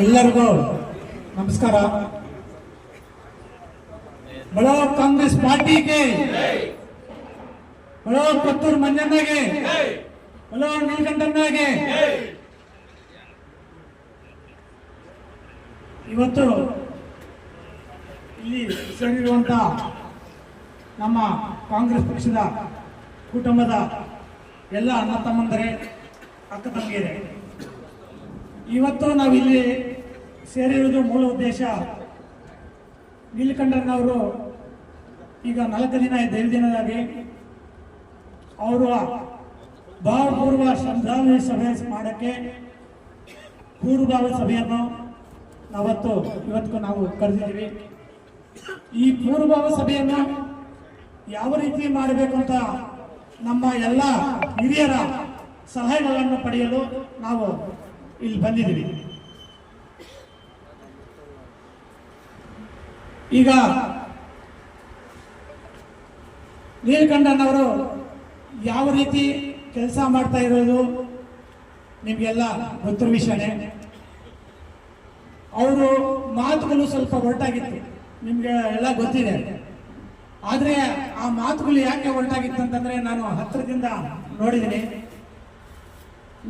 ಎಲ್ಲರಿಗೂ ನಮಸ್ಕಾರ. ಬಡೋ ಕಾಂಗ್ರೆಸ್ ಪಾರ್ಟಿಗೆ, ಬಡೋ ಪತ್ತೂರ್ ಮಂಜಣ್ಣಗೆ, ಬಡೋ ನೀಲಕಂಠಣ್ಣಗೆ ಇವತ್ತು ಇಲ್ಲಿ ಸೇರಿರುವಂತ ನಮ್ಮ ಕಾಂಗ್ರೆಸ್ ಪಕ್ಷದ ಕುಟುಂಬದ ಎಲ್ಲ ಅಣ್ಣ ತಮ್ಮಂದರೆ ಅಕ್ಕ ಇದೆ ಇವತ್ತು ನಾವಿಲ್ಲಿ ಸೇರಿರುವುದು ಮೂಲ ಉದ್ದೇಶ ನೀಲಕಂಠಣ್ಣವರು ಈಗ ನಾಲ್ಕು ದಿನ ಐದು ದಿನದಾಗಿ ಅವರು ಭಾವಪೂರ್ವ ಶ್ರದ್ಧಾಂಜಲಿ ಸಭೆ ಮಾಡೋಕ್ಕೆ ಪೂರ್ವಭಾವ ಸಭೆಯನ್ನು ನಾವತ್ತು ಇವತ್ತು ನಾವು ಕರೆದಿದ್ದೀವಿ. ಈ ಪೂರ್ವಭಾವ ಸಭೆಯನ್ನು ಯಾವ ರೀತಿ ಮಾಡಬೇಕು ಅಂತ ನಮ್ಮ ಎಲ್ಲ ಹಿರಿಯರ ಸಲಹೆಗಳನ್ನು ಪಡೆಯಲು ನಾವು ಇಲ್ಲಿ ಬಂದಿದ್ದೀವಿ. ಈಗ ನೀಲಕಂಠನವರು ಯಾವ ರೀತಿ ಕೆಲಸ ಮಾಡ್ತಾ ಇರೋದು ನಿಮಗೆಲ್ಲ ಗೊತ್ತಿರೋ ವಿಷಯನೇ. ಅವರು ಮಾತುಗಳು ಸ್ವಲ್ಪ ಹೊರಟಾಗಿತ್ತು. ನಿಮಗೆ ಎಲ್ಲ ಗೊತ್ತಿದೆ. ಆದರೆ ಆ ಮಾತುಗಳು ಯಾಕೆ ಹೊರಟಾಗಿತ್ತು ಅಂತಂದ್ರೆ ನಾನು ಹತ್ತಿರದಿಂದ ನೋಡಿದ್ದೀನಿ.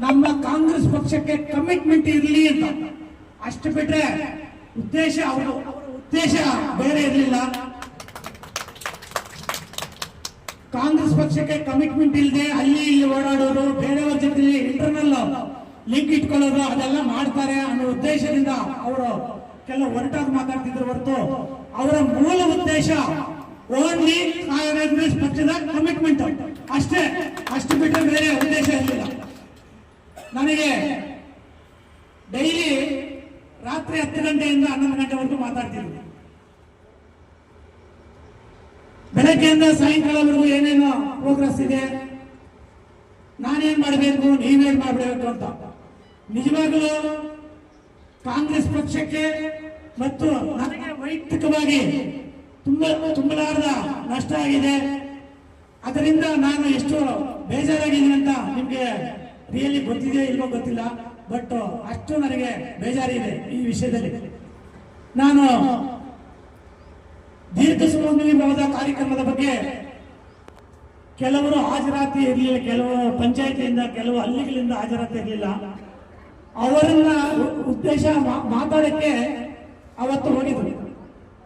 ನಮ್ಮ ಕಾಂಗ್ರೆಸ್ ಪಕ್ಷಕ್ಕೆ ಕಮಿಟ್ಮೆಂಟ್ ಇರಲಿ ಅಂತ. ಅಷ್ಟು ಬಿಟ್ರೆ ಉದ್ದೇಶ ಅವರು ಉದ್ದೇಶ ಬೇರೆ ಇರಲಿಲ್ಲ. ಕಾಂಗ್ರೆಸ್ ಪಕ್ಷಕ್ಕೆ ಕಮಿಟ್ಮೆಂಟ್ ಇಲ್ಲದೆ ಅಲ್ಲಿ ಇಲ್ಲಿ ಓಡಾಡೋರು, ಬೇರೆಯವ್ರ ಜೊತೆ ಇಂಟರ್ನಲ್ ಲಿಂಕ್ ಇಟ್ಕೊಳ್ಳೋದು ಅದೆಲ್ಲ ಮಾಡ್ತಾರೆ ಅನ್ನೋ ಉದ್ದೇಶದಿಂದ ಅವರು ಕೆಲವು ಹೊರಟಾಗಿ ಮಾತಾಡ್ತಿದ್ರು ಹೊರತು ಅವರ ಮೂಲ ಉದ್ದೇಶ ಓನ್ಲಿ ಕಾಂಗ್ರೆಸ್ ಪಕ್ಷದ ಕಮಿಟ್ಮೆಂಟ್ ಅಷ್ಟೇ. ಅಷ್ಟು ಬಿಟ್ಟರೆ ಬೇರೆ ಉದ್ದೇಶ ಇರಲಿಲ್ಲ. ನನಗೆ ಡೈಲಿ ರಾತ್ರಿ ಹತ್ತು ಗಂಟೆಯಿಂದ ಹನ್ನೊಂದು ಗಂಟೆವರೆಗೂ ಮಾತಾಡ್ತಿದ್ವಿ. ಬೆಳಗ್ಗೆಯಿಂದ ಸಾಯಂಕಾಲವರೆಗೂ ಏನೇನು ಪ್ರೋಗ್ರೆಸ್ ಇದೆ. ನಾನೇನ್ ಮಾಡಬೇಕು, ನೀವೇನ್ ಮಾಡಬೇಕು ಅಂತ. ನಿಜವಾಗಲೂ ಕಾಂಗ್ರೆಸ್ ಪಕ್ಷಕ್ಕೆ ಮತ್ತು ನನಗೆ ವೈಯಕ್ತಿಕವಾಗಿ ತುಂಬ ತುಂಬಲಾರದ ನಷ್ಟ ಆಗಿದೆ. ಅದರಿಂದ ನಾನು ಎಷ್ಟು ಬೇಜಾರಾಗಿದ್ದೀನಿ ಅಂತ ನಿಮ್ಗೆ ರಿಯಲಿ ಗೊತ್ತಿದೆಯೋ ಇಲ್ವೋ ಗೊತ್ತಿಲ್ಲ, ಬಟ್ ಅಷ್ಟು ನನಗೆ ಬೇಜಾರಿದೆ ಈ ವಿಷಯದಲ್ಲಿ. ನಾನು ದೀರ್ಘ ಸುಮಂಗಲಿ ಭವದ ಕಾರ್ಯಕ್ರಮದ ಬಗ್ಗೆ ಕೆಲವರು ಹಾಜರಾತಿ ಇರಲಿಲ್ಲ, ಕೆಲವು ಪಂಚಾಯತಿಯಿಂದ, ಕೆಲವು ಹಳ್ಳಿಗಳಿಂದ ಹಾಜರಾತಿ ಇರಲಿಲ್ಲ. ಅವರನ್ನ ಉದ್ದೇಶ ಮಾತಾಡಕ್ಕೆ ಅವತ್ತು ಹೋಗಿದ್ರು.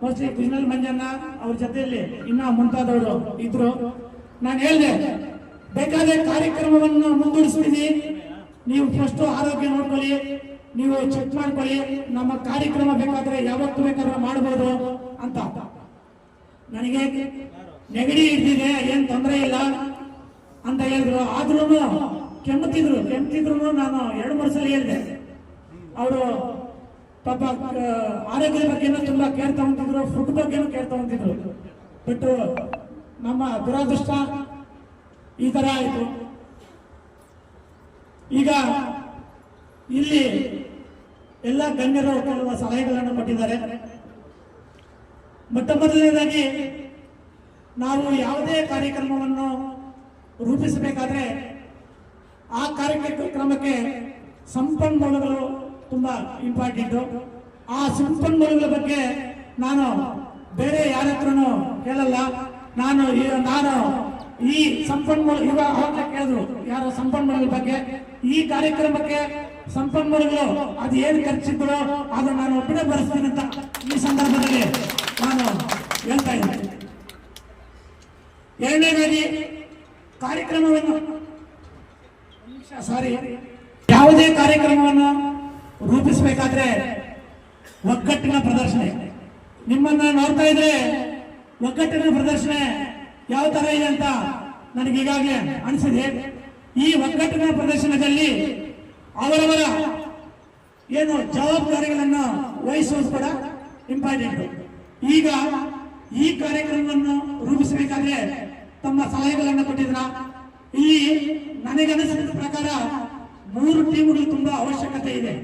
ಮೋಸ್ಟ್ಲಿ ಕೃಷ್ಣಲ್ ಮಂಜಣ್ಣ ಅವ್ರ ಜೊತೆಯಲ್ಲಿ ಇನ್ನ ಮುಂತಾದವರು ಇದ್ರು. ನಾನು ಹೇಳಿದೆ ಬೇಕಾದ್ರೆ ಕಾರ್ಯಕ್ರಮವನ್ನು ಮುಂದೂಡಿಸ್ತೀನಿ. ನೀವು ಫಸ್ಟ್ ಆರೋಗ್ಯ ನೋಡ್ಕೊಳ್ಳಿ, ನೀವು ಚೆಕ್ ಮಾಡ್ಕೊಳ್ಳಿ, ನಮ್ಮ ಕಾರ್ಯಕ್ರಮ ಬೇಕಾದ್ರೆ ಯಾವತ್ತು ಬೇಕಾದ್ರೆ ಮಾಡಬಹುದು ಅಂತ. ನನಗೆ ನೆಗಡಿ ಇದ್ದಿದೆ, ಏನ್ ತೊಂದರೆ ಇಲ್ಲ ಅಂತ ಹೇಳಿದ್ರು. ಆದ್ರೂ ಕೆಮ್ಮುತ್ತಿದ್ರು ಕೆಮ್ಮುತ್ತಿದ್ರು ನಾನು ಎರಡು, ಮೂರು ಸಲ ಹೇಳಿದೆ. ಅವರು ಪಾಪ ಆರೋಗ್ಯದ ಬಗ್ಗೆನೂ ತುಂಬಾ ಕೇರ್ ತಗೊಂತಿದ್ರು ಫುಡ್ ಬಗ್ಗೆನೂ ಕೇರ್ ತಗೊಂತಿದ್ರು. ಬಟ್ ನಮ್ಮ ದುರಾದೃಷ್ಟ ಈ ತರ ಆಯಿತು. ಈಗ ಇಲ್ಲಿ ಎಲ್ಲ ಗಣ್ಯರು ಕೆಲವು ಸಲಹೆಗಳನ್ನು ಕೊಟ್ಟಿದ್ದಾರೆ. ಮೊಟ್ಟ ಮೊದಲನೇದಾಗಿ ನಾವು ಯಾವುದೇ ಕಾರ್ಯಕ್ರಮವನ್ನು ರೂಪಿಸಬೇಕಾದ್ರೆ ಆ ಕಾರ್ಯಕ್ರಮಕ್ಕೆ ಸಂಪನ್ಮೂಲಗಳು ತುಂಬಾ ಇಂಪಾರ್ಟೆಂಟ್ ಆ ಸಂಪನ್ಮೂಲಗಳ ಬಗ್ಗೆ ನಾನು ಬೇರೆ ಯಾರ ಹತ್ರನೂ ಕೇಳಲ್ಲ ನಾನು ನಾನು ಈ ಸಂಪನ್ಮೂಲ ಇವಾಗ ಅವಾಗಲೇ ಕೇಳಿದ್ರು, ಯಾರ ಸಂಪನ್ಮೂಲಗಳ ಬಗ್ಗೆ. ಈ ಕಾರ್ಯಕ್ರಮಕ್ಕೆ ಸಂಪನ್ಮೂಲಗಳು ಅದು ಏನು ಖರ್ಚಿದ್ರು ಅದು ನಾನು ಒಬ್ಬನೇ ಬರೆಸ್ತೀನಿ ಅಂತ ಈ ಸಂದರ್ಭದಲ್ಲಿ ನಾನು ಹೇಳ್ತಾ ಇದ್ದೇನೆ. ಎರಡನೇದಾಗಿ ಕಾರ್ಯಕ್ರಮವನ್ನು ಸಾರಿ, ಯಾವುದೇ ಕಾರ್ಯಕ್ರಮವನ್ನು ರೂಪಿಸಬೇಕಾದ್ರೆ ಒಗ್ಗಟ್ಟಿನ ಪ್ರದರ್ಶನ. ನಿಮ್ಮನ್ನ ನೋಡ್ತಾ ಇದ್ರೆ ಒಗ್ಗಟ್ಟಿನ ಪ್ರದರ್ಶನ ಯಾವ ತರ ಇದೆ ಅಂತ ನನಗೆ ಈಗಾಗಲೇ ಅನಿಸಿದೆ. ಈ ಒಗ್ಗಟ್ಟಿನ ಪ್ರದರ್ಶನದಲ್ಲಿ ಅವರವರ ಏನು ಜವಾಬ್ದಾರಿಗಳನ್ನು ವಹಿಸುವುದು ಕೂಡ ಇಂಪಾರ್ಟೆಂಟ್ ಈಗ ಈ ಕಾರ್ಯಕ್ರಮವನ್ನು ರೂಪಿಸಬೇಕಾದ್ರೆ ತಮ್ಮ ಸಲಹೆಗಳನ್ನು ಕೊಟ್ಟಿದ್ರ. ಇಲ್ಲಿ ನನಗನಿಸಿದ ಪ್ರಕಾರ ಮೂರು ಟೀಮ್ಗಳು ತುಂಬಾ ಅವಶ್ಯಕತೆ ಇದೆ.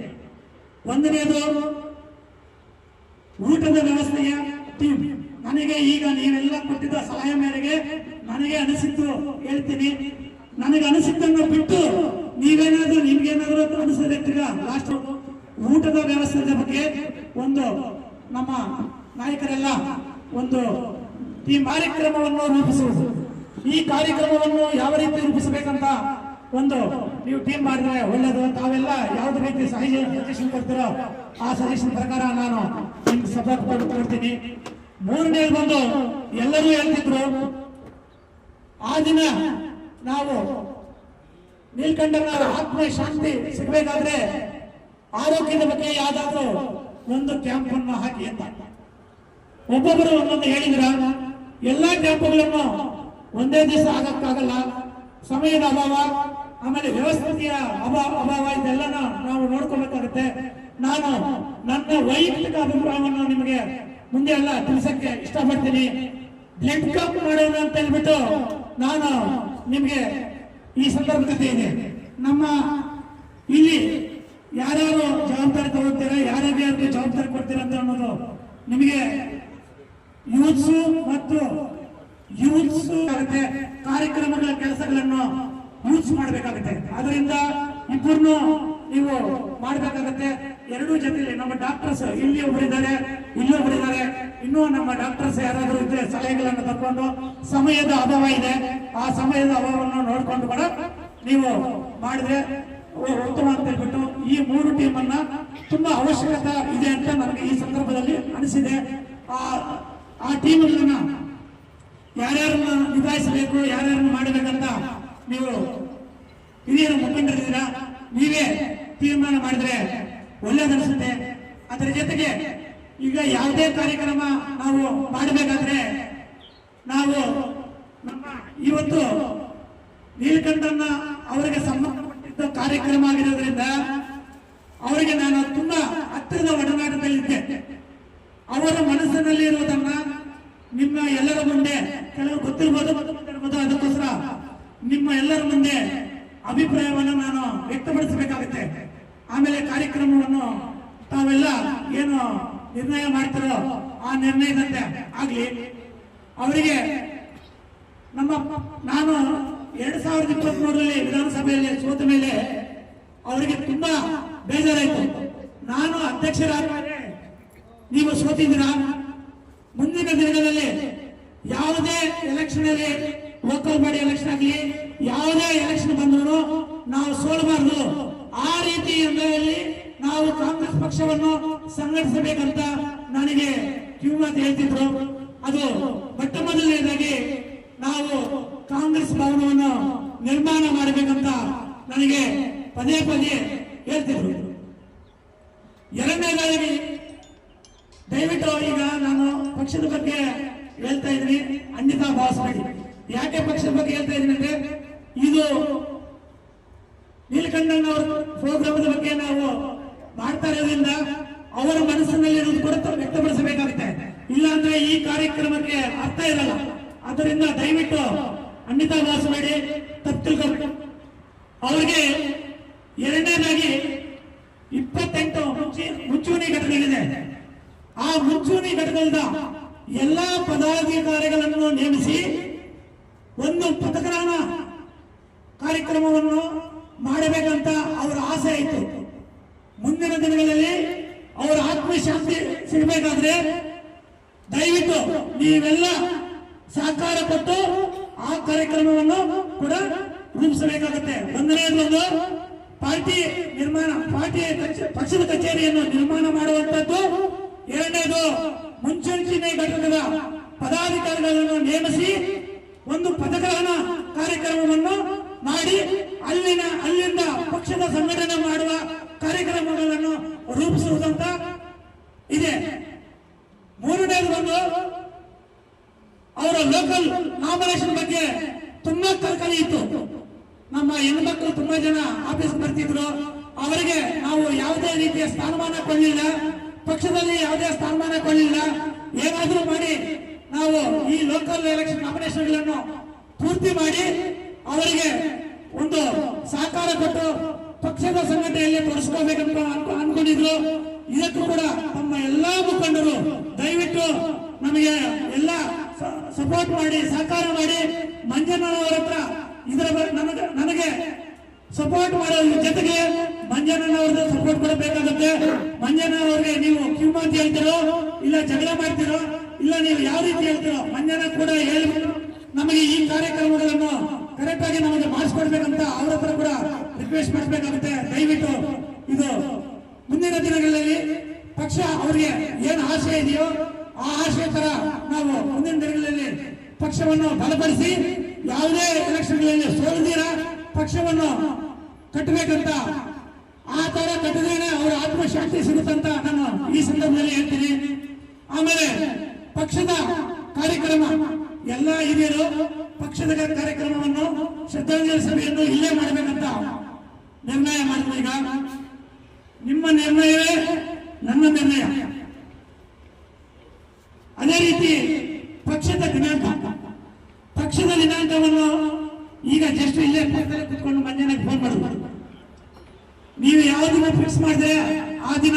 ಒಂದನೇದು ಊಟದ ವ್ಯವಸ್ಥೆಯ ಟೀಮ್ ನನಗೆ ಈಗ ನೀವೆಲ್ಲ ಕೊಟ್ಟಿದ್ದ ಸಲಹೆ ಮೇರೆಗೆ ನನಗೆ ಅನಿಸಿದ್ದು ಹೇಳ್ತೀನಿ. ನನಗೆ ಅನಿಸಿದ್ದನ್ನು ಬಿಟ್ಟು ನೀವೇನಾದ್ರೂ ನಿಮ್ಗೇನಾದ್ರೂ ಅನಿಸಿದ್ರೆ ತಿರ್ಗಾ ಲಾಸ್ಟ್ ಊಟದ ವ್ಯವಸ್ಥೆ ಬಗ್ಗೆ ಒಂದು ನಮ್ಮ ನಾಯಕರೆಲ್ಲ ಒಂದು ಈ ಕಾರ್ಯಕ್ರಮವನ್ನು ರೂಪಿಸುವುದು. ಈ ಕಾರ್ಯಕ್ರಮವನ್ನು ಯಾವ ರೀತಿ ರೂಪಿಸಬೇಕಂತ ಒಂದು ನೀವು ಟೀಮ್ ಮಾಡಿದ್ರೆ ಒಳ್ಳೇದು ತಾವೆಲ್ಲ ಯಾವ್ದು ರೀತಿ ಸಜೆಷನ್ ಕೊಡ್ತೀರೋ ಆ ಸಜೆಷನ್ ಪ್ರಕಾರ ನಾನು ನಿಮ್ಗೆ ಸಪೋರ್ಟ್ ಕೊಡ್ತೀನಿ ಮೂರನೇದು ಬಂದು ಎಲ್ಲರೂ ಹೇಳ್ತಿದ್ರು. ಆ ದಿನ ನಾವು ನೀಲ್ಕಂಠನ ಆತ್ಮ ಶಾಂತಿ ಸಿಗಬೇಕಾದ್ರೆ ಆರೋಗ್ಯದ ಬಗ್ಗೆ ಯಾವ್ದಾದ್ರು ಒಂದು ಕ್ಯಾಂಪ್ ಅನ್ನು ಹಾಕಿ ಅಂತ. ಒಬ್ಬೊಬ್ಬರು ಒಂದೊಂದು ಹೇಳಿದ್ರ, ಎಲ್ಲಾ ಕ್ಯಾಂಪ್ಗಳನ್ನು ಒಂದೇ ದಿವಸ ಆಗಕ್ಕಾಗಲ್ಲ. ಸಮಯದ ಅಭಾವ, ಆಮೇಲೆ ವ್ಯವಸ್ಥೆಯ ಅಭಾವ ಅಭಾವ ಇದೆಲ್ಲನ ನಾವು ನೋಡ್ಕೋಬೇಕಾಗುತ್ತೆ. ನಾನು ನನ್ನ ವೈಯಕ್ತಿಕ ಅಭಿಪ್ರಾಯವನ್ನು ನಿಮಗೆ ಮುಂದೆ ಎಲ್ಲ ತಿಳಿಸಕ್ಕೆ ಇಷ್ಟಪಡ್ತೀನಿ. ಬ್ಲಡ್ ಕಪ್ ಮಾಡೋಣ ಅಂತ ಹೇಳ್ಬಿಟ್ಟು ನಾನು ನಿಮಗೆ ಈ ಸಂದರ್ಭದಲ್ಲಿ ನಮ್ಮ ಇಲ್ಲಿ ಯಾರ್ಯಾರು ಜವಾಬ್ದಾರಿ ತಗೊಳ್ತೀರಾ ಯಾರು ಜವಾಬ್ದಾರಿ ಕೊಡ್ತೀರಾ ಅಂತ ಅನ್ನೋದು ನಿಮಗೆ ಯೂತ್ಸ್ ಮತ್ತು ಯೂತ್ಸ್ ಆಗುತ್ತೆ. ಕಾರ್ಯಕ್ರಮಗಳ ಕೆಲಸಗಳನ್ನು ಯೂಸ್ ಮಾಡಬೇಕಾಗುತ್ತೆ. ಅದರಿಂದ ಇಬ್ಬರನ್ನು ನೀವು ಮಾಡಬೇಕಾಗುತ್ತೆ. ಎರಡೂ ಜೊತೆಯಲ್ಲಿ ನಮ್ಮ ಡಾಕ್ಟರ್ಸ್ ಇಲ್ಲಿ ಒಬ್ಬರಿದ್ದಾರೆ ಇಲ್ಲಿ ಬಿಡಿದ್ದಾರೆ ಇನ್ನೂ ನಮ್ಮ ಡಾಕ್ಟರ್ಸ್ ಯಾರಾದರೂ ಇದ್ರೆ ಸಲಹೆಗಳನ್ನು ತಕೊಂಡು ಸಮಯದ ಅಭಾವ ಇದೆ. ಆ ಸಮಯದ ಅಭಾವವನ್ನು ನೋಡಿಕೊಂಡು ಕೂಡ ನೀವು ಮಾಡಿದ್ರೆ ಉತ್ತಮ ಅಂತ ಹೇಳ್ಬಿಟ್ಟು ಈ ಮೂರು ಟೀಮ್ ಅನ್ನ ತುಂಬಾ ಅವಶ್ಯಕತೆ ಇದೆ ಅಂತ ನನಗೆ ಈ ಸಂದರ್ಭದಲ್ಲಿ ಅನಿಸಿದೆ. ಆ ಆ ಟೀಮ್ಗಳನ್ನ ಯಾರ್ಯಾರನ್ನ ನಿಭಾಯಿಸಬೇಕು, ಯಾರ್ಯಾರನ್ನ ಮಾಡಬೇಕಂತ ನೀವು ಹಿರಿಯರು, ಮುಖಂಡರಿದ್ದೀರಾ? ನೀವೇ ತೀರ್ಮಾನ ಮಾಡಿದ್ರೆ ಒಳ್ಳೇದನಿಸುತ್ತೆ ಅದರ ಜೊತೆಗೆ ಈಗ ಯಾವುದೇ ಕಾರ್ಯಕ್ರಮ ನಾವು ಮಾಡಬೇಕಾದ್ರೆ ನಾವು ನಮ್ಮ ಇವತ್ತು ನೀಲಕಂಠನ ಅವರಿಗೆ ಸಂಬಂಧಪಟ್ಟಿದ್ದ ಕಾರ್ಯಕ್ರಮ ಆಗಿರೋದ್ರಿಂದ ಅವರಿಗೆ ನಾನು ತುಂಬಾ ಹತ್ತಿರದ ಒಡನಾಟದಲ್ಲಿದ್ದೆ ಅವರ ಮನಸ್ಸಿನಲ್ಲಿ ಇರುವುದನ್ನ ನಿಮ್ಮ ಎಲ್ಲರ ಮುಂದೆ ಕೆಲವರು ಗೊತ್ತಿರ್ಬೋದು ಗೊತ್ತಿರ್ಬೋದು ಅದಕ್ಕೋಸ್ಕರ ನಿಮ್ಮ ಎಲ್ಲರ ಮುಂದೆ ಅಭಿಪ್ರಾಯವನ್ನು ನಾನು ವ್ಯಕ್ತಪಡಿಸಬೇಕಾಗುತ್ತೆ ಆಮೇಲೆ ಕಾರ್ಯಕ್ರಮವನ್ನು ತಾವೆಲ್ಲ ಏನು ನಿರ್ಣಯ ಮಾಡ್ತಾರೋ ಆ ನಿರ್ಣಯದಂತೆ ಆಗ್ಲಿ. ಅವರಿಗೆ ನಮ್ಮ ನಾನು ಎರಡ್ ಸಾವಿರದ ಇಪ್ಪತ್ತ್ ಮೂರರಲ್ಲಿ ವಿಧಾನಸಭೆಯಲ್ಲಿ ಸೋತ ಮೇಲೆ ಅವರಿಗೆ ತುಂಬಾ ಬೇಜಾರಾಯ್ತು. ನಾನು ಅಧ್ಯಕ್ಷರಾದರೆ ನೀವು ಸೋತಿದ್ದೀರಾ? ಮುಂದಿನ ದಿನಗಳಲ್ಲಿ ಯಾವುದೇ ಎಲೆಕ್ಷನ್ ಅಲ್ಲಿ ಲೋಕಲ್ ಬಾಡಿ ಎಲೆಕ್ಷನ್ ಆಗಲಿ, ಯಾವುದೇ ಎಲೆಕ್ಷನ್ ಬಂದ್ರು ನಾವು ಸೋಲಬಾರದು. ಆ ರೀತಿ ನಾವು ಕಾಂಗ್ರೆಸ್ ಪಕ್ಷವನ್ನು ಸಂಘಟಿಸಬೇಕಂತ ನನಗೆ ಕಿವಿಮಾತು ಹೇಳ್ತಿದ್ರು. ಅದು ಮೊಟ್ಟ ಮೊದಲನೇದಾಗಿ ನಾವು ಕಾಂಗ್ರೆಸ್ ಭವನವನ್ನು ನಿರ್ಮಾಣ ಮಾಡಬೇಕಂತ ನನಗೆ ಪದೇ ಪದೇ ಹೇಳ್ತಿದ್ರು. ಎರಡನೇದಾಗಿ, ದಯವಿಟ್ಟು ಈಗ ನಾನು ಪಕ್ಷದ ಬಗ್ಗೆ ಹೇಳ್ತಾ ಇದ್ದೀನಿ. ಅನ್ಯತಾ ಭಾವಿಸಬೇಡಿ. ಯಾಕೆ ಪಕ್ಷದ ಬಗ್ಗೆ ಹೇಳ್ತಾ ಇದ್ದೀನಿ ಅಂದ್ರೆ, ಇದು ನೀಲಕಂಠಣ್ಣವರ ಪ್ರೋಗ್ರಾಮದ ಬಗ್ಗೆ ನಾವು ಮಾಡ್ತಾ ಇರೋದ್ರಿಂದ ಅವರ ಮನಸ್ಸಿನಲ್ಲಿ ಇರೋದು ಕೂಡ ವ್ಯಕ್ತಪಡಿಸಬೇಕಾಗುತ್ತೆ. ಇಲ್ಲ ಅಂದ್ರೆ ಈ ಕಾರ್ಯಕ್ರಮಕ್ಕೆ ಅರ್ಥ ಇರಲ್ಲ. ಅದರಿಂದ ದಯವಿಟ್ಟು ಅನ್ಯತಾ ಭಾವಿಸಬೇಡಿ ತಪ್ಪು ತಿಳ್ಕೊಬೇಡಿ ಅವರಿಗೆ ಎರಡನೇದಾಗಿ ಇಪ್ಪತ್ತೆಂಟು ಮುಂಚೆ- ಮುಂಚೂಣಿ ಘಟಕಗಳಿದೆ. ಆ ಮುಂಚೂಣಿ ಘಟಕದ ಎಲ್ಲಾ ಪದಾಧಿಕಾರಿಗಳನ್ನು ನೇಮಿಸಿ ಒಂದು ಪಥಗ್ರಹಣ ಕಾರ್ಯಕ್ರಮವನ್ನು ಮಾಡಬೇಕಂತ ಅವರ ಆಸೆ ಆಯಿತು ಮುಂದಿನ ದಿನಗಳಲ್ಲಿ ಅವರ ಆತ್ಮಶಾಂತಿ ಸಿಗಬೇಕಾದ್ರೆ ದಯವಿಟ್ಟು ನೀವೆಲ್ಲ ಸಹಕಾರ ಕೊಟ್ಟು ಆ ಕಾರ್ಯಕ್ರಮವನ್ನು ಕೂಡ ರೂಪಿಸಬೇಕಾಗುತ್ತೆ ಒಂದನೇದೊಂದು ಪಾರ್ಟಿ ನಿರ್ಮಾಣ ಪಾರ್ಟಿ ಕಚೇ- ಪಕ್ಷದ ಕಚೇರಿಯನ್ನು ನಿರ್ಮಾಣ ಮಾಡುವಂತದ್ದು ಎರಡನೇದು ಮುಂಚೂಣಿ ಘಟಕದ ಪದಾಧಿಕಾರಿಗಳನ್ನು ನೇಮಿಸಿ ಒಂದು ಪದಗ್ರಹಣ ಕಾರ್ಯಕ್ರಮವನ್ನು ಮಾಡಿ ಅಲ್ಲಿನ, ಅಲ್ಲಿಂದ ಪಕ್ಷದ ಸಂಘಟನೆ ಮಾಡುವ ಕಾರ್ಯಕ್ರಮಗಳನ್ನು ರೂಪಿಸುವುದಂತ ಇದೆ. ಮೂರನೇದು ಬಂದು ಅವರ ಲೋಕಲ್ ನಾಮಿನೇಷನ್ ಬಗ್ಗೆ ತುಂಬಾ ಕಲ್ಕಲಿ ಇತ್ತು. ನಮ್ಮ ಹೆಣ್ಮಕ್ಳು ತುಂಬಾ ಜನ ಆಫೀಸ್ ಬರ್ತಿದ್ರು. ಅವರಿಗೆ ನಾವು ಯಾವುದೇ ರೀತಿಯ ಸ್ಥಾನಮಾನ ಕೊಡಲಿಲ್ಲ. ಪಕ್ಷದಲ್ಲಿ ಯಾವುದೇ ಸ್ಥಾನಮಾನ ಕೊಡಲಿಲ್ಲ. ಏನಾದರೂ ಮಾಡಿ ನಾವು ಈ ಲೋಕಲ್ ಎಲೆಕ್ಷನ್ ನಾಮಿನೇಷನ್ಗಳನ್ನು ಪೂರ್ತಿ ಮಾಡಿ ಅವರಿಗೆ ಒಂದು ಸಹಕಾರ ಕೊಟ್ಟು ಪಕ್ಷದ ಸಂಘಟನೆಯಲ್ಲಿ ತೊಡಸ್ಕೋಬೇಕಂತ ಅನ್ಕೊ- ಅನ್ಕೊಂಡಿದ್ರು ಇದಕ್ಕೂ ಕೂಡ ನಮ್ಮ ಎಲ್ಲಾ ಮುಖಂಡರು ದಯವಿಟ್ಟು ನಮಗೆ ಎಲ್ಲ ಸಪೋರ್ಟ್ ಮಾಡಿ, ಸಹಕಾರ ಮಾಡಿ ಮಂಜನವರ ಹತ್ರ ಇದರ ನನಗೆ ಸಪೋರ್ಟ್ ಮಾಡೋದ್ರ ಜೊತೆಗೆ ಮಂಜನವ್ರದ್ದು ಸಪೋರ್ಟ್ ಕೊಡಬೇಕಾಗುತ್ತೆ ಮಂಜಣ್ಣ ಅವ್ರಿಗೆ ನೀವು ಹೇಳ್ತೀರೋ ಹೇಳ್ತಿರೋ, ಇಲ್ಲ ಜಗಳ ಮಾಡ್ತಿರೋ ಇಲ್ಲ, ನೀವು ಯಾವ ರೀತಿ ಹೇಳ್ತೀರೋ ಮನ್ಯನ ಕೂಡ ಹೇಳ್ಬಿಟ್ಟು ನಮಗೆ ಈ ಕಾರ್ಯಕ್ರಮಗಳನ್ನು ಕರೆಕ್ಟ್ ಆಗಿ ನಮಗೆ ಮಾಡಿಸ್ಕೊಡ್ಬೇಕಂತ ಅವ್ರ ಹತ್ರ ಕೂಡ ರಿಕ್ವೆಸ್ಟ್ ಮಾಡಬೇಕಾಗುತ್ತೆ ದಯವಿಟ್ಟು ಇದು ಮುಂದಿನ ದಿನಗಳಲ್ಲಿ ಪಕ್ಷ ಅವರಿಗೆ ಏನು ಆಸೆ ಇದೆಯೋ ಆ ಆಶಯ ತರ ನಾವು ಮುಂದಿನ ದಿನಗಳಲ್ಲಿ ಪಕ್ಷವನ್ನು ಬಲಪಡಿಸಿ ಯಾವುದೇ ಎಲೆಕ್ಷನ್ಗಳಲ್ಲಿ ಸೋಲ್ದಿರ ಪಕ್ಷವನ್ನು ಕಟ್ಟಬೇಕಂತ ಆ ತರ ಕಟ್ಟಿದ್ರೇನೆ ಅವರ ಆತ್ಮಶಾಂತಿ ಸಿಗುತ್ತಂತ ನಾನು ಈ ಸಂದರ್ಭದಲ್ಲಿ ಹೇಳ್ತೀನಿ. ಆಮೇಲೆ ಪಕ್ಷದ ಕಾರ್ಯಕ್ರಮ. ಎಲ್ಲ ಹಿರಿಯರು ಪಕ್ಷದ ಕಾರ್ಯಕ್ರಮವನ್ನು ಶ್ರದ್ಧಾಂಜಲಿ ಸಭೆಯನ್ನು ಇಲ್ಲೇ ಮಾಡಬೇಕಂತ ನಿರ್ಣಯ ಮಾಡಿದ್ರು ಈಗ. ನಿಮ್ಮ ನಿರ್ಣಯವೇ ನನ್ನ ನಿರ್ಣಯ. ಅದೇ ರೀತಿ ಪಕ್ಷದ ದಿನಾಂಕ. ಪಕ್ಷದ ದಿನಾಂಕವನ್ನು ಈಗ ಜಸ್ಟ್ ಇಲ್ಲೇ ಕುತ್ಕೊಂಡು ಮಂಜಾನೆ ಫೋನ್ ಮಾಡಬಾರ್ದು ನೀವು ಯಾವ ದಿನ ಫಿಕ್ಸ್ ಮಾಡಿದ್ರೆ ಆ ದಿನ,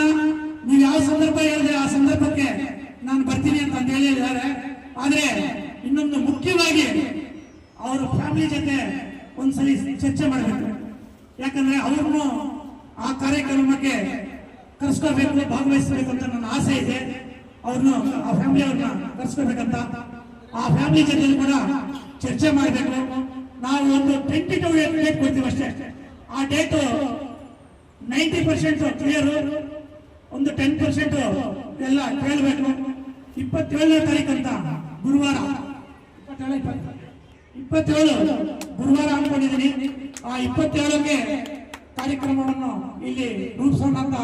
ನೀವು ಯಾವ ಸಂದರ್ಭ ಹೇಳಿದ್ರೆ ಆ ಸಂದರ್ಭಕ್ಕೆ ನಾನು ಬರ್ತೀನಿ ಅಂತ ಅಂತ ಹೇಳಿದ್ದಾರೆ ಆದ್ರೆ ಇನ್ನೊಂದು ಮುಖ್ಯವಾಗಿ ಅವರು ಫ್ಯಾಮಿಲಿ ಜೊತೆ ಒಂದ್ಸಲಿ ಚರ್ಚೆ ಮಾಡಬೇಕು. ಯಾಕಂದ್ರೆ ಅವ್ರನ್ನು ಆ ಕಾರ್ಯಕ್ರಮಕ್ಕೆ ಕರ್ಸ್ಕೋಬೇಕು ಭಾಗವಹಿಸಬೇಕು ಅಂತ ನನ್ನ ಆಸೆ ಇದೆ. ಅವ್ರನ್ನು ಆ ಫ್ಯಾಮಿಲಿ ಅವ್ರನ್ನ ಕರ್ಸ್ಕೋಬೇಕಂತ ಆ ಫ್ಯಾಮಿಲಿ ಜೊತೆ ಕೂಡ ಚರ್ಚೆ ಮಾಡಬೇಕು. ನಾವು ಒಂದು ಟ್ವೆಂಟಿ ಟು ಡೇಟ್ ಕೊಡ್ತೀವಿ ಅಷ್ಟೇ. ಆ ಡೇಟು ನೈಂಟಿ ಪರ್ಸೆಂಟ್ ಕ್ಲಿಯರ್ ಒಂದು ಟೆನ್ ಪರ್ಸೆಂಟ್ ಎಲ್ಲ ಕೇಳಬೇಕು. ಇಪ್ಪತ್ತೇಳನೇ ತಾರೀಕು ಅಂತ ಗುರುವಾರ ಇಪ್ಪತ್ತೇಳು ಇಪ್ಪತ್ತು- ಇಪ್ಪತ್ತೇಳು ಗುರುವಾರ ಅನ್ಕೊಂಡಿದ್ದೀನಿ ಆ ಇಪ್ಪತ್ತೇಳಕ್ಕೆ ಕಾರ್ಯಕ್ರಮವನ್ನು ಇಲ್ಲಿ ರೂಪಿಸೋಣ ಅಂತ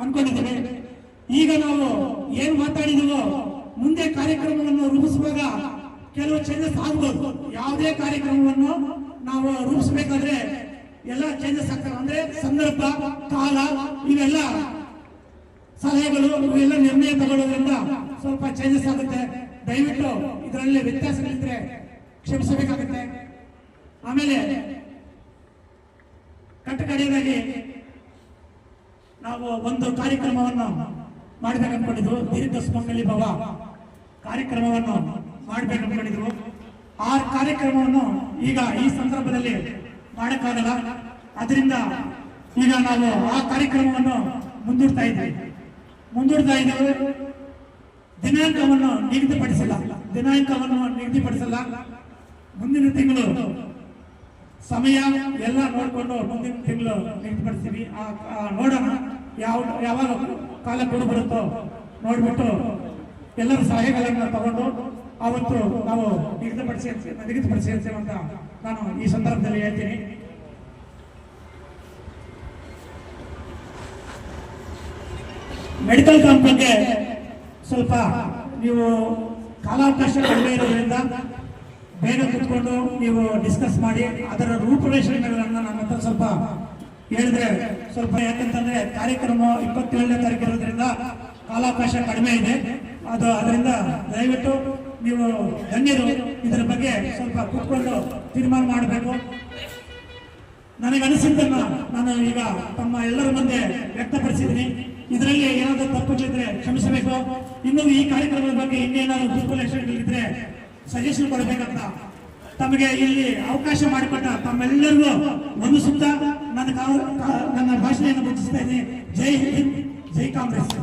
ಅನ್ಕೊಂಡಿದ್ದೀನಿ. ಈಗ ನಾವು ಏನ್ ಮಾತಾಡಿದೀವೋ ಮುಂದೆ ಕಾರ್ಯಕ್ರಮವನ್ನು ರೂಪಿಸುವಾಗ ಕೆಲವು ಚೇಂಜಸ್ ಆಗ್ಬೋದು. ಯಾವುದೇ ಕಾರ್ಯಕ್ರಮವನ್ನು ನಾವು ರೂಪಿಸಬೇಕಾದ್ರೆ ಎಲ್ಲ ಚೇಂಜಸ್ ಆಗ್ತವೆ. ಅಂದ್ರೆ ಸಂದರ್ಭ, ಕಾಲ, ಇವೆಲ್ಲ ಸಲಹೆಗಳು, ಇವೆಲ್ಲ ನಿರ್ಣಯ ತಗೊಳ್ಳೋದ್ರಿಂದ ಸ್ವಲ್ಪ ಚೇಂಜಸ್ ಆಗುತ್ತೆ. ದಯವಿಟ್ಟು ಇದರಲ್ಲಿ ವ್ಯತ್ಯಾಸಗಳಿದ್ರೆ ಕ್ಷಮಿಸಬೇಕಾಗುತ್ತೆ. ಆಮೇಲೆ ಕಟ್ಟಕಡೆಯದಾಗಿ ನಾವು ಒಂದು ಕಾರ್ಯಕ್ರಮವನ್ನು ಮಾಡ್ಬೇಕು ಅನ್ಕೊಂಡಿದ್ವು ದೀರ್ಘ ಸ್ಮಂಗಲಿ ಭವ ಕಾರ್ಯಕ್ರಮವನ್ನು ಮಾಡ್ಬೇಕು ಅನ್ಕೊಂಡಿದ್ವು ಆ ಕಾರ್ಯಕ್ರಮವನ್ನು ಈಗ ಈ ಸಂದರ್ಭದಲ್ಲಿ ಮಾಡಕ್ಕಾಗಲ್ಲ. ಅದರಿಂದ ಈಗ ನಾವು ಆ ಕಾರ್ಯಕ್ರಮವನ್ನು ಮುಂದೂಡ್ತಾ ಇದ್ದೀವಿ. ಮುಂದೂಡ್ತಾ ಇದ್ದೀವಿ. ದಿನಾಂಕವನ್ನು ನಿಗದಿಪಡಿಸಿಲ್ಲ. ದಿನಾಂಕವನ್ನು ನಿಗದಿಪಡಿಸಲ್ಲ. ಮುಂದಿನ ತಿಂಗಳು ಸಮಯ ಎಲ್ಲ ನೋಡಿಕೊಂಡು ಮುಂದಿನ ತಿಂಗಳು ನಿಗದಿಪಡಿಸ್ತೀವಿ. ನೋಡೋಣ ಯಾವ, ಯಾವಾಗ ಕಾಲ ಕೊಡು ಬರುತ್ತೋ ನೋಡಿಬಿಟ್ಟು ಎಲ್ಲರ ಸಲಹೆಗಳನ್ನು ತಗೊಂಡು ಅವತ್ತು ನಾವು ನಿಗದಿಪಡಿಸಿ ನಿಗದಿಪಡಿಸಿ ಅಂತ ನಾನು ಈ ಸಂದರ್ಭದಲ್ಲಿ ಹೇಳ್ತೀನಿ. ಮೆಡಿಕಲ್ ಕ್ಯಾಂಪ್ ಬಗ್ಗೆ ಸ್ವಲ್ಪ ನೀವು ಕಾಲಾವಕಾಶ ಕಡಿಮೆ ಇರೋದ್ರಿಂದ ಬೇಗ ಕುತ್ಕೊಂಡು ನೀವು ಡಿಸ್ಕಸ್ ಮಾಡಿ ಅದರ ರೂಪುರೇಷಣೆಗಳನ್ನು ನನ್ನ ಹತ್ರ ಸ್ವಲ್ಪ ಹೇಳಿದ್ರೆ ಸ್ವಲ್ಪ ಯಾಕಂತಂದ್ರೆ ಕಾರ್ಯಕ್ರಮ ಇಪ್ಪತ್ತೇಳನೇ ತಾರೀಕು ಇರೋದ್ರಿಂದ ಕಾಲಾವಕಾಶ ಕಡಿಮೆ ಇದೆ. ಅದು ಅದರಿಂದ ದಯವಿಟ್ಟು ನೀವು ಧನ್ಯರು ಇದರ ಬಗ್ಗೆ ಸ್ವಲ್ಪ ಕೂತ್ಕೊಂಡು ತೀರ್ಮಾನ ಮಾಡಬೇಕು. ನನಗೆ ಅನಿಸಿದ್ದನ್ನ ನಾನು ಈಗ ತಮ್ಮ ಎಲ್ಲರ ಮುಂದೆ ವ್ಯಕ್ತಪಡಿಸಿದ್ದೀನಿ. ಇದರಲ್ಲಿ ಏನಾದರೂ ತಪ್ಪುಗಳಿದ್ರೆ ಕ್ಷಮಿಸಬೇಕು. ಇನ್ನು ಈ ಕಾರ್ಯಕ್ರಮದ ಬಗ್ಗೆ ಇನ್ನೇನಾದ್ರು ದುರ್ಬಲೇಶಗಳಿದ್ರೆ ಸಜೆಷನ್ ಕೊಡಬೇಕಂತ ತಮಗೆ ಇಲ್ಲಿ ಅವಕಾಶ ಮಾಡಿಕೊಟ್ಟ ತಮ್ಮೆಲ್ಲರಿಗೂ ಒಂದು ಸುತ್ತ ನನ್ನ ನನ್ನ ಭಾಷಣೆಯನ್ನು ಮುಗಿಸ್ತಾ ಇದ್ದೀನಿ. ಜೈ ಹಿಂದ್, ಜೈ ಕಾಂಗ್ರೆಸ್.